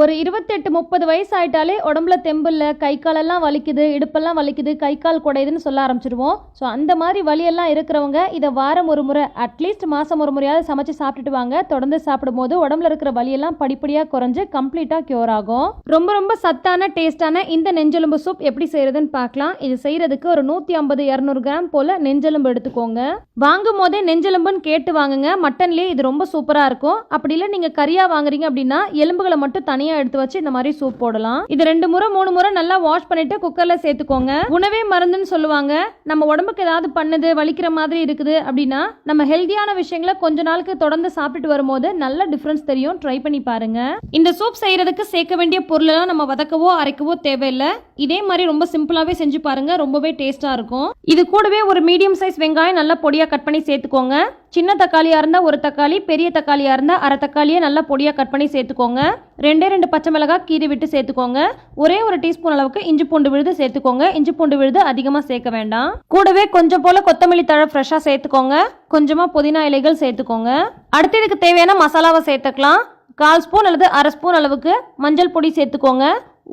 ஒரு இருபத்தெட்டு முப்பது வயசு ஆயிட்டாலே உடம்புல தெம்பில்ல கை காலெல்லாம் வலிக்குது இடுப்பெல்லாம் வலிக்குது கை கால் குடையுதுன்னு சொல்ல ஆரம்பிச்சிடுவோம் ஸோ அந்த மாதிரி வலியெல்லாம் இருக்கிறவங்க இதை வாரம் ஒரு முறை அட்லீஸ்ட் மாதம் ஒரு முறையாவது சமைச்சு சாப்பிட்டுட்டு வாங்க. தொடர்ந்து சாப்பிடும்போது உடம்புல இருக்கிற வலியெல்லாம் படிப்படியாக குறைஞ்சு கம்ப்ளீட்டாக க்யூர் ஆகும். ரொம்ப ரொம்ப சத்தான டேஸ்டான இந்த நெஞ்செலும்பு சூப் எப்படி செய்யறதுன்னு பார்க்கலாம். இது செய்யறதுக்கு ஒரு நூற்றி ஐம்பது இரநூறு கிராம் போல் நெஞ்செலும்பு எடுத்துக்கோங்க. வாங்கும் போதே நெஞ்செலும்புன்னு கேட்டு வாங்குங்க. மட்டன்லேயே இது ரொம்ப சூப்பராக இருக்கும். அப்படி இல்லை நீங்கள் கறியாக வாங்குறீங்க அப்படின்னா எலும்புகளை மட்டும் தனி தனியாக எடுத்து வச்சு இந்த மாதிரி சூப் போடலாம். இது ரெண்டு முறை மூணு முறை நல்லா வாஷ் பண்ணிட்டு குக்கரில் சேர்த்துக்கோங்க. உணவே மருந்துன்னு சொல்லுவாங்க. நம்ம உடம்புக்கு ஏதாவது பண்ணுது வலிக்கிற மாதிரி இருக்குது அப்படின்னா நம்ம ஹெல்த்தியான விஷயங்களை கொஞ்ச நாளுக்கு தொடர்ந்து சாப்பிட்டுட்டு வரும்போது நல்ல டிஃப்ரென்ஸ் தெரியும். ட்ரை பண்ணி பாருங்க. இந்த சூப் செய்யறதுக்கு சேர்க்க வேண்டிய பொருளெல்லாம் நம்ம வதக்கவோ அரைக்கவோ தேவையில்லை. இதே மாதிரி ரொம்ப சிம்பிளாகவே செஞ்சு பாருங்க. ரொம்பவே டேஸ்ட்டாக இருக்கும். இது கூடவே ஒரு மீடியம் சைஸ் வெங்காயம் நல்லா பொடியாக கட் பண்ணி சேர்த்துக்கோங்க. சின்ன தக்காளியாக இருந்தால் ஒரு தக்காளி பெரிய தக்காளியாக இருந்தால் அரை தக்காளியை நல்லா பொடியாக கட் பண்ணி சேர்த்துக்கோங்க. ரெண்டே ரெண்டு பச்சை மிளகாய் கீறி விட்டு சேர்த்துக்கோங்க. ஒரே ஒரு டீஸ்பூன் அளவுக்கு இஞ்சி பூண்டு விழுது சேர்த்துக்கோங்க. இஞ்சி பூண்டு விழுது அதிகமாக சேர்க்க வேண்டாம். கூடவே கொஞ்சம் போல் கொத்தமல்லி தழை ஃப்ரெஷ்ஷாக சேர்த்துக்கோங்க. கொஞ்சமாக புதினா இலைகள் சேர்த்துக்கோங்க. அடுத்து இதுக்கு தேவையான மசாலாவை சேர்த்துக்கலாம். கால் ஸ்பூன் அல்லது அரை ஸ்பூன் அளவுக்கு மஞ்சள் பொடி சேர்த்துக்கோங்க.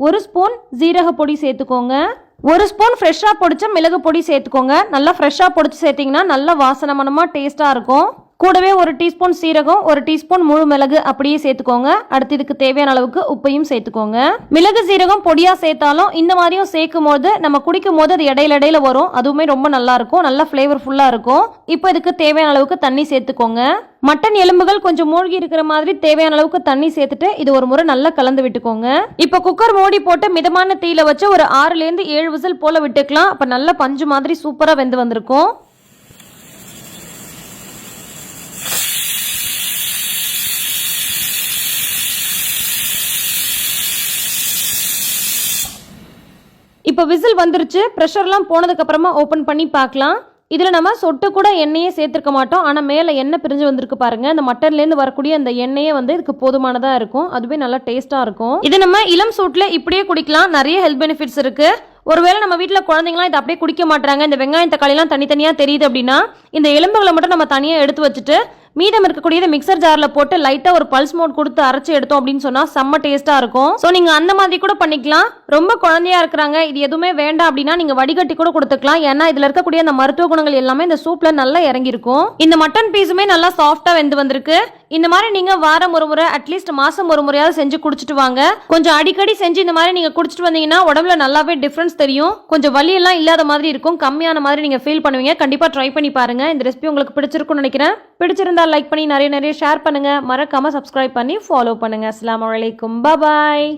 ஒரு ஸ்பூன் ஜீரக பொடி சேர்த்துக்கோங்க. ஒரு ஸ்பூன் ஃப்ரெஷ்ஷாக பொடிச்ச மிளகு பொடி சேர்த்துக்கோங்க. நல்லா ஃப்ரெஷ்ஷாக பொடிச்சு சேர்த்திங்கன்னா நல்லா வாசனமனமாக டேஸ்ட்டாக இருக்கும். கூடவே ஒரு டீஸ்பூன் சீரகம் ஒரு டீஸ்பூன் முழு மிளகு அப்படியே சேர்த்துக்கோங்க. அடுத்து இதுக்கு தேவையான அளவுக்கு உப்பையும் சேர்த்துக்கோங்க. மிளகு சீரகம் பொடியாக சேர்த்தாலும் இந்த மாதிரியும் சேர்க்கும் போது நம்ம குடிக்கும் போது அது இடையில இடையில வரும். அதுவுமே ரொம்ப நல்லா இருக்கும். நல்லா ஃப்ளேவர்ஃபுல்லாக இருக்கும். இப்போ இதுக்கு தேவையான அளவுக்கு தண்ணி சேர்த்துக்கோங்க. மட்டன் எலும்புகள் கொஞ்சம் மூழ்கி இருக்கிற மாதிரி தேவையான அளவுக்கு தண்ணி சேர்த்துட்டு இது ஒரு முறை நல்லா கலந்து விட்டுக்கோங்க. இப்போ குக்கர் மூடி போட்டு மிதமான தீயில வச்சு ஒரு ஆறுலேருந்து ஏழு விசில் போல விட்டுக்கலாம். அப்போ நல்ல பஞ்சு மாதிரி சூப்பராக வெந்து வந்திருக்கும். இப்போ விசில் வந்துருச்சு. ப்ரெஷர்லாம் போனதுக்கு அப்புறமா ஓப்பன் பண்ணி பார்க்கலாம். இதில் நம்ம சொட்டு கூட எண்ணெயே சேர்த்துருக்க மாட்டோம். ஆனால் மேலே எண்ணெய் பிரிஞ்சு வந்திருக்கு பாருங்க. அந்த மட்டன்லேருந்து வரக்கூடிய அந்த எண்ணெயே வந்து இதுக்கு போதுமானதாக இருக்கும். அதுவே நல்லா டேஸ்ட்டாக இருக்கும். இது நம்ம இளம் சூட்டில் இப்படியே குடிக்கலாம். நிறைய ஹெல்த் பெனிஃபிட்ஸ் இருக்கு. ஒருவேளை நம்ம வீட்டில் குழந்தைங்களாம் இதை அப்படியே குடிக்க மாட்டாங்க இந்த வெங்காயம் தக்காளிலாம் தனித்தனியாக தெரியுது அப்படின்னா இந்த எலும்புகளை மட்டும் நம்ம தனியாக எடுத்து வச்சுட்டு மீதம் இருக்கக்கூடியது மிக்சர் ஜாரில் போட்டு லைட்டாக ஒரு பல்ஸ் மோட் கொடுத்து அரைச்சி எடுத்தோம் அப்படின்னு சொன்னால் செம்ம டேஸ்ட்டாக இருக்கும். ஸோ நீங்கள் அந்த மாதிரி கூட பண்ணிக்கலாம். ரொம்ப குழந்தையா இருக்கிறாங்க. இது எதுவுமே வேண்டாம் அப்படின்னா நீங்கள் வடிகட்டி கூட கொடுத்துக்கலாம். ஏன்னா இதில் இருக்கக்கூடிய அந்த மருத்துவ குணங்கள் எல்லாமே இந்த சூப்பில் நல்லா இறங்கியிருக்கும். இந்த மட்டன் பீஸுமே நல்லா சாஃப்ட்டாக வெந்து வந்திருக்கு. இந்த மாதிரி நீங்கள் வாரம் ஒரு முறை அட்லீஸ்ட் மாதம் ஒரு முறையாவது செஞ்சு குடிச்சிட்டு வாங்க. கொஞ்சம் அடிக்கடி செஞ்சு இந்த மாதிரி நீங்கள் குடிச்சிட்டு வந்தீங்கன்னா உடம்புல நல்லாவே டிஃபரன்ஸ் தெரியும். கொஞ்சம் வலி எல்லாம் இல்லாத மாதிரி இருக்கும். கம்மியான மாதிரி நீங்கள் ஃபீல் பண்ணுவீங்க. கண்டிப்பாக ட்ரை பண்ணி பாருங்க. இந்த ரெசிபி உங்களுக்கு பிடிச்சிருக்கும்னு நினைக்கிறேன். பிடிச்சிருந்தா லைக் பண்ணி நிறைய நிறைய ஷேர் பண்ணுங்க. மறக்காம சப்ஸ்கிரைப் பண்ணி ஃபாலோ பண்ணுங்க. அஸ்லாம் வலைக்கும் பாய்